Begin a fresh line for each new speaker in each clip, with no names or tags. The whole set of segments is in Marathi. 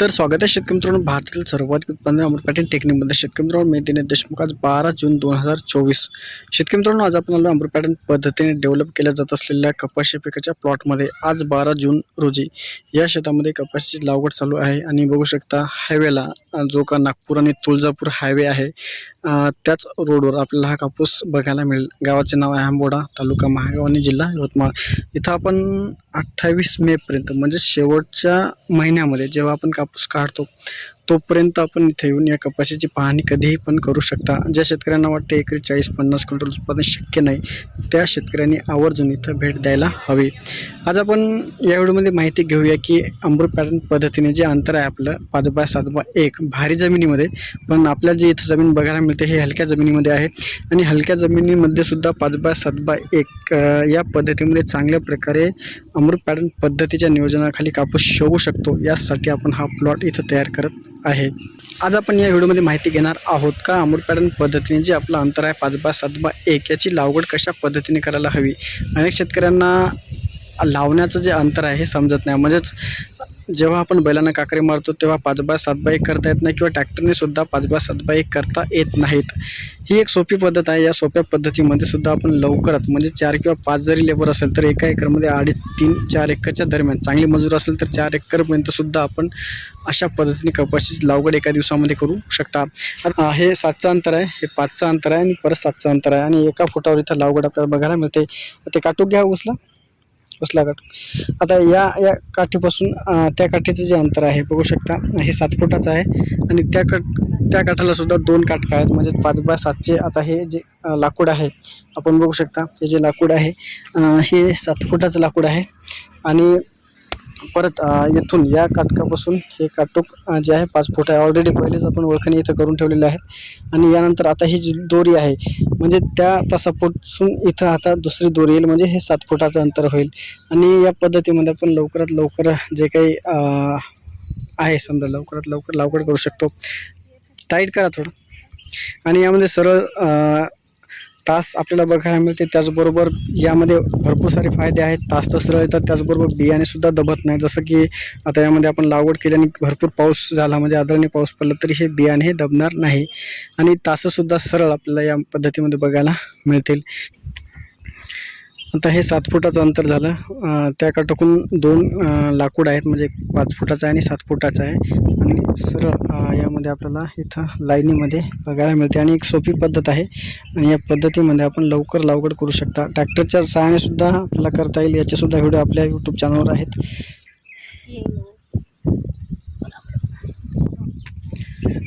तर स्वागत आहे शेतकरी मित्रांनो. भारतातील सर्वाधिक उत्पादन अमृत पॅटर्न टेक्निकमध्ये शेतकरी मित्रांनो मी दिनेश देशमुख आज बारा जून दोन हजार चोवीस. शेतकरी मित्रांनो आज आपण आलो अमृत पॅटर्न पद्धतीने डेव्हलप केल्या जात असलेल्या कपाशी पिकाच्या प्लॉटमध्ये आज बारा जून रोजी या शेतामध्ये कपाशीची लागवड चालू आहे आणि बघू शकता हायवेला जो का नागपूर आणि तुळजापूर हायवे आहे त्याच रोडवर आपल्याला हा कापूस बघायला मिळेल. गावाचे नाव आहे आंबोडा तालुका महागाव आणि जिल्हा यवतमाळ. इथं आपण अठ्ठावीस मेपर्यंत म्हणजे शेवटच्या महिन्यामध्ये जेव्हा आपण कापूस काढतो तोपर्यंत आपण इथे येऊन या कपाशीची पाहणी कधीही पण करू शकता. ज्या शेतकऱ्यांना वाटते एकरी चाळीस पन्नास क्विंटल उत्पादन शक्य नाही त्या शेतकऱ्यांनी आवर्जून इथं भेट द्यायला हवी. आज आपण या व्हिडिओमध्ये माहिती घेऊया की अमृत पॅटर्न पद्धतीने जे अंतर आहे आपलं पाच बाय सात बाय एक भारी जमिनीमध्ये पण आपल्याला जी इथं जमीन बघायला मिळते हे हलक्या जमिनीमध्ये आहे. आणि हलक्या जमिनीमध्ये सुद्धा पाच बाय सात बाय एक या पद्धतीमध्ये चांगल्या प्रकारे अमृत पॅटर्न पद्धतीच्या नियोजनाखाली कापूस शेवू शकतो. यासाठी आपण हा प्लॉट इथं तयार करत आहे. आज आपण या व्हिडिओमध्ये माहिती घेणार आहोत का अमृत पॅटर्न पद्धतीने जे आपलं अंतर आहे पाच बा सात बा एक याची लागवड कशा पद्धतीने करायला हवी? अनेक शेतकऱ्यांना लावण्याचं जे अंतर आहे हे समजत नाही. म्हणजेच जेव्हा आपण बैलांना काकरे मारतो तेव्हा पाच बाय सात बाय एक करता येत नाही किंवा ट्रॅक्टरने सुद्धा पाच बाय सात बाय एक करता येत नाहीत. ही एक सोपी पद्धत आहे. या सोप्या पद्धतीमध्ये सुद्धा आपण लवकरात म्हणजे चार किंवा पाच जरी लेबर असेल तर एका एकरमध्ये अडीच तीन चार एकरच्या दरम्यान चांगली मजूर असेल तर चार एकरपर्यंतसुद्धा आपण अशा पद्धतीने कपाशीची लागवड एका दिवसामध्ये करू शकता. हे सातचं अंतर आहे हे पाचचं अंतर आहे आणि परत सातचं अंतर आहे आणि एका फुटावर इथं लागवड आपल्याला बघायला मिळते. ते काटूक घ्या उचला. उचला आता या या काठीपासून त्या काठीचं जे अंतर आहे बघू शकता हे सात फुटाचं आहे. आणि त्या काठ त्या काठाला सुद्धा दोन काटका आहेत म्हणजे पाच बाय सातचे आता हे जे लाकूड आहे आपण बघू शकता हे जे लाकूड आहे हे सात फुटाचं लाकूड आहे. आणि परत येथून या काटकापासून हे काटूक जे आहे पाच फूट आहे. ऑलरेडी पहिलेच आपण ओळखणी इथं करून ठेवलेले आहे आणि यानंतर आता ही जी दोरी आहे म्हणजे त्या तासापासून इथं आता दुसरी दोरी येईल म्हणजे हे सात फुटाचं अंतर होईल. आणि या पद्धतीमध्ये आपण लवकरात लवकर जे काही आहे समजा लवकरात लवकर लवकर करू शकतो. टाईट करा थोडं. आणि यामध्ये सरळ तास आपल्याला बघायला मिळते. त्याचबरोबर यामध्ये भरपूर सारे फायदे आहेत. तास तर सरळ येतात. त्याचबरोबर बियाणेसुद्धा दबत नाही. जसं की आता यामध्ये आपण लागवड केल्याने भरपूर पाऊस झाला म्हणजे आदरणीय पाऊस पडला तरी हे बियाणे हे दबणार नाही. आणि तासंसुद्धा सरळ आपल्याला या पद्धतीमध्ये बघायला मिळतील. आता हे सात फुटाचं अंतर झालं. त्या काटकून दोन लाकूड आहेत म्हणजे पाच फुटाचं आहे आणि सात फुटाचं आहे. आणि सरळ यामध्ये आपल्याला इथं लाईनीमध्ये बघायला मिळते आणि एक सोपी पद्धत आहे. आणि या पद्धतीमध्ये आपण लवकर लावगड करू शकता. ट्रॅक्टरच्या सहाय्यानेसुद्धा आपल्याला करता येईल. याचेसुद्धा व्हिडिओ आपल्या यूट्यूब चॅनलवर आहेत. हो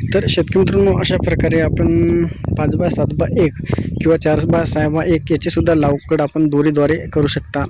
तर शेतकरी मित्रांनो अशा प्रकारे आपण पाच बाय सात बाय एक किंवा चार बाय सहा बाय एक याचीसुद्धा लावकड आपण दोरीद्वारे करू शकता.